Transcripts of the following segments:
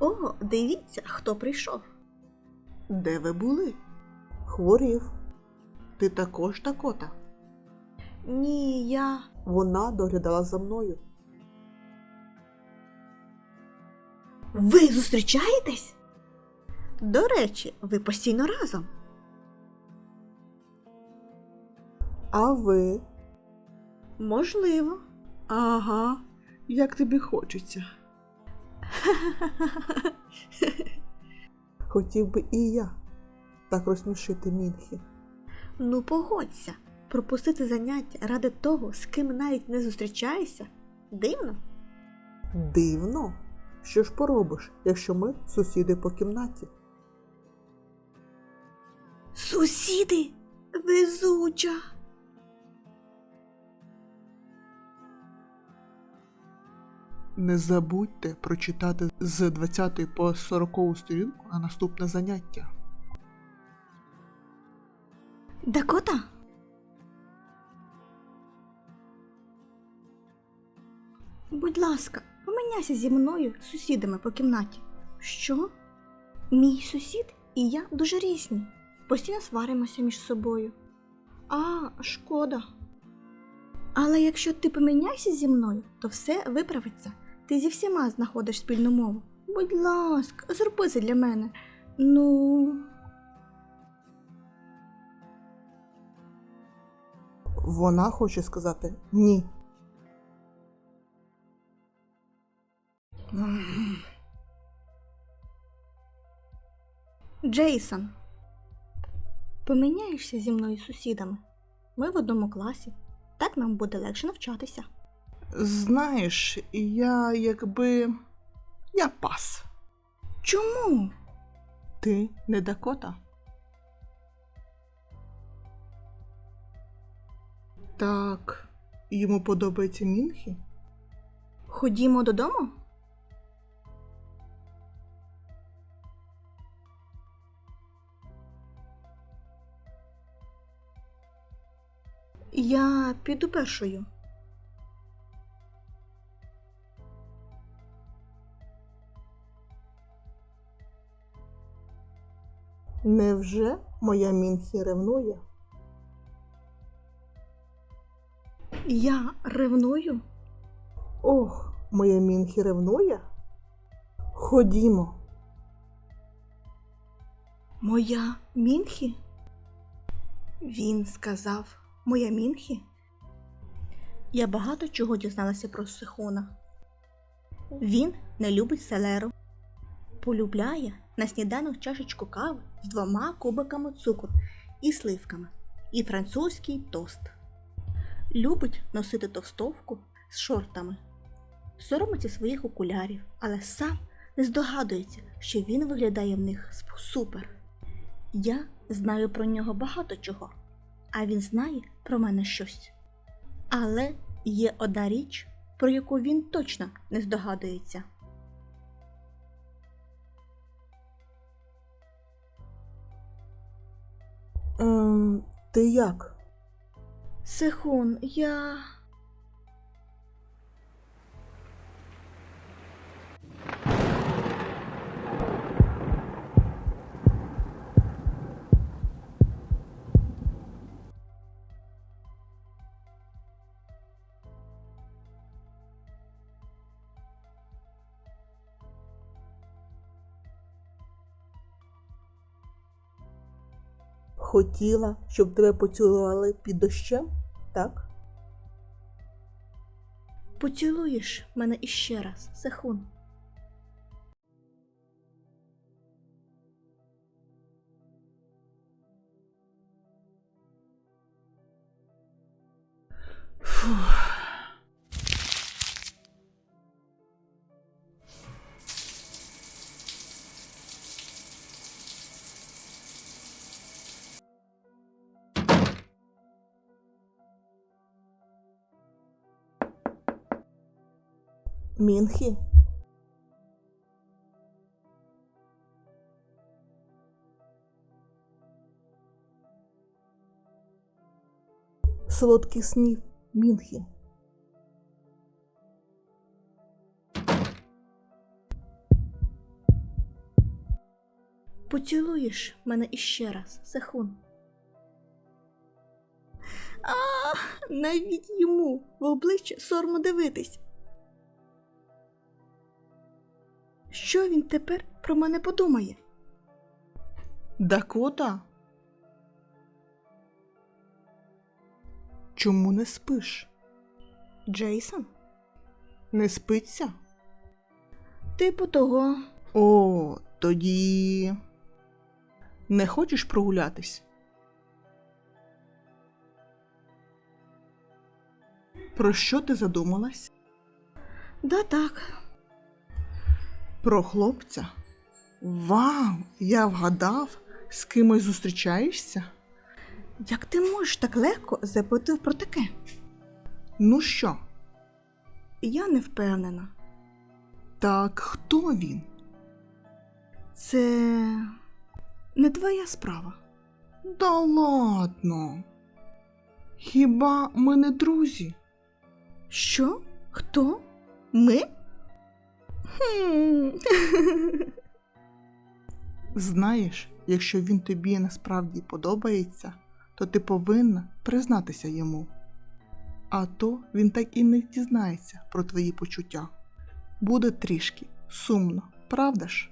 О, дивіться, хто прийшов. Де ви були? Хворів. Ти також такота? Ні, я. Вона доглядала за мною. Ви зустрічаєтесь? До речі, ви постійно разом. А ви? Можливо. Ага, як тобі хочеться. Хотів би і я так розсмішити Мінхі. Ну, погодься, пропустити заняття ради того, з ким навіть не зустрічаєшся. Дивно. Дивно. Що ж поробиш, якщо ми сусіди по кімнаті? Сусіди, везуча. Не забудьте прочитати з 20 по 40 сторінку на наступне заняття. Дакота? Будь ласка, поміняйся зі мною сусідами по кімнаті. Що? Мій сусід і я дуже різні. Постійно сваримося між собою. А, шкода. Але якщо ти поміняйся зі мною, то все виправиться. Ти зі всіма знаходиш спільну мову. Будь ласка, зроби це для мене. Ну. Вона хоче сказати ні. Джейсон, поміняєшся зі мною сусідами. Ми в одному класі. Так нам буде легше навчатися. Знаєш, я якби. Я пас. Чому? Ти не Дакота? Так, йому подобається Мінхі? Ходімо додому? Я піду першою. Невже моя Мінхі ревнує? Я ревную. Ох, моя Мінхі ревнує? Ходімо. Моя Мінхі? Він сказав Моя Мінхі? Я багато чого дізналася про Сихона. Він не любить селеру. Полюбляє на сніданок чашечку кави з двома кубиками цукру і сливками, і французький тост. Любить носити товстовку з шортами. Соромиться своїх окулярів, але сам не здогадується, що він виглядає в них супер. Я знаю про нього багато чого, а він знає про мене щось. Але є одна річ, про яку він точно не здогадується. Ти як? Сехун, я. Хотіла, щоб тебе поцілували під дощем? Так? Поцілуєш мене іще раз, Сехун. Мінхі? Солодких снів, Мінхі. поцілуєш мене іще раз, Сехун. А, навіть йому в обличчя соромно дивитись. Що він тепер про мене подумає? Дакота? Чому не спиш? Джейсон? Не спиться? Типу того. О, тоді. Не хочеш прогулятись? Про що ти задумалась? Да так. Про хлопця? Вау! Я вгадав, з кимось зустрічаєшся? Як ти можеш так легко запитати про таке? Ну що, Я не впевнена. так хто він? Це не твоя справа. Да ладно. Хіба ми не друзі? Що? Хто? Ми? Знаєш, якщо він тобі насправді подобається, то ти повинна признатися йому. А то він так і не дізнається про твої почуття. Буде трішки сумно, правда ж?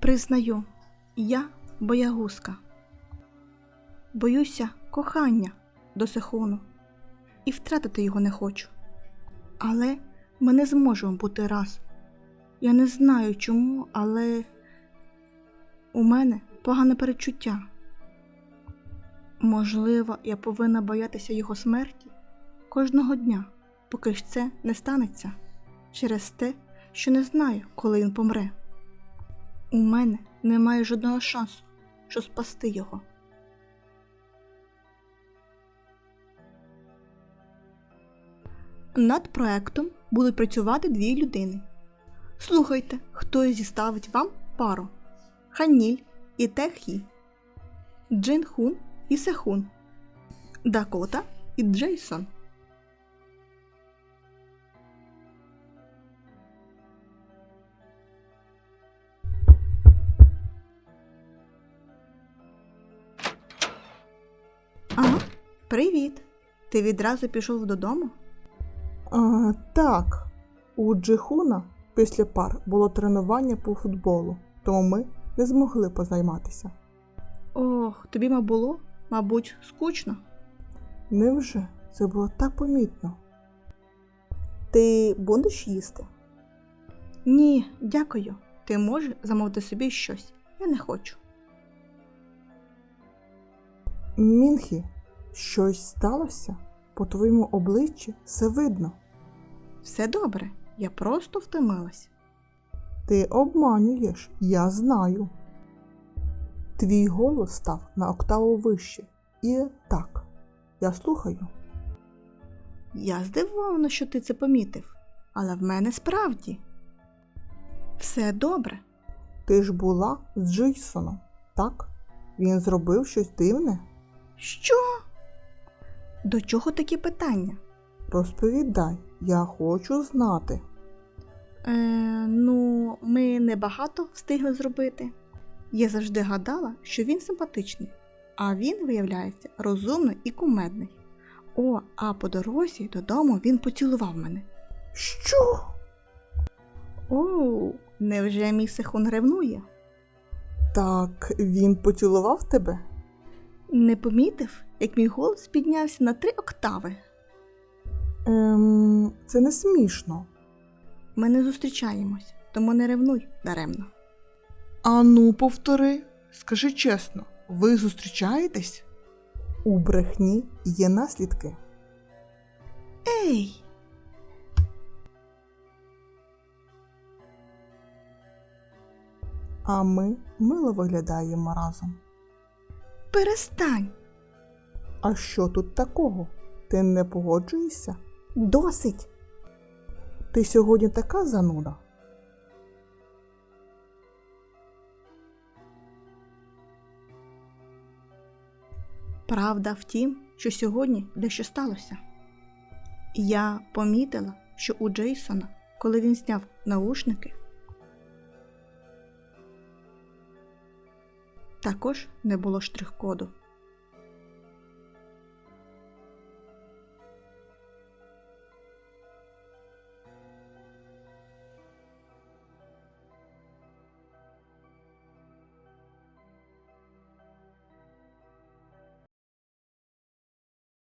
Признаю, я боягузка. Боюся кохання до Сихону і втратити його не хочу. Але ми не зможемо бути раз. Я не знаю чому, але у мене погане перечуття. Можливо, я повинна боятися його смерті кожного дня, поки ж це не станеться через те, що не знаю, коли він помре. У мене немає жодного шансу, щоб спасти його. Над проектом будуть працювати дві людини. Слухайте, хто зіставить вам пару: Ханіль і Техі, Джин Хун і Сехун, Дакота і Джейсон. Привіт. Ти відразу пішов додому? А, так, у Джихуна після пар було тренування по футболу, тому ми не змогли позайматися. Ох, тобі ма було, мабуть, скучно. Невже це було так помітно? Ти будеш їсти? Ні, дякую. Ти можеш замовити собі щось. Я не хочу. Мінхі, щось сталося? По твоєму обличчі все видно. Все добре, я просто втомилась. Ти обманюєш, я знаю. Твій голос став на октаву вище. І так, я слухаю. Я здивована, що ти це помітив, але в мене справді. Все добре. Ти ж була з Джейсоном, так? Він зробив щось дивне? Що? До чого такі питання? Розповідай, я хочу знати. Е, ну, ми небагато встигли зробити. Я завжди гадала, що він симпатичний, а він, виявляється, розумний і кумедний. О, а по дорозі додому він поцілував мене. Що? Оу, невже мій сихун ревнує? Так він поцілував тебе? Не помітив, як мій голос піднявся на три октави. Ем, це не смішно. Ми не зустрічаємось, тому не ревнуй даремно. Ану, повтори, скажи чесно, ви зустрічаєтесь? У брехні є наслідки. Ей! А ми мило виглядаємо разом. Перестань! А що тут такого? Ти не погоджуєшся? Досить! Ти сьогодні така зануда. Правда в тім, що сьогодні дещо сталося. Я помітила, що у Джейсона, коли він зняв наушники, також не було штрих-коду.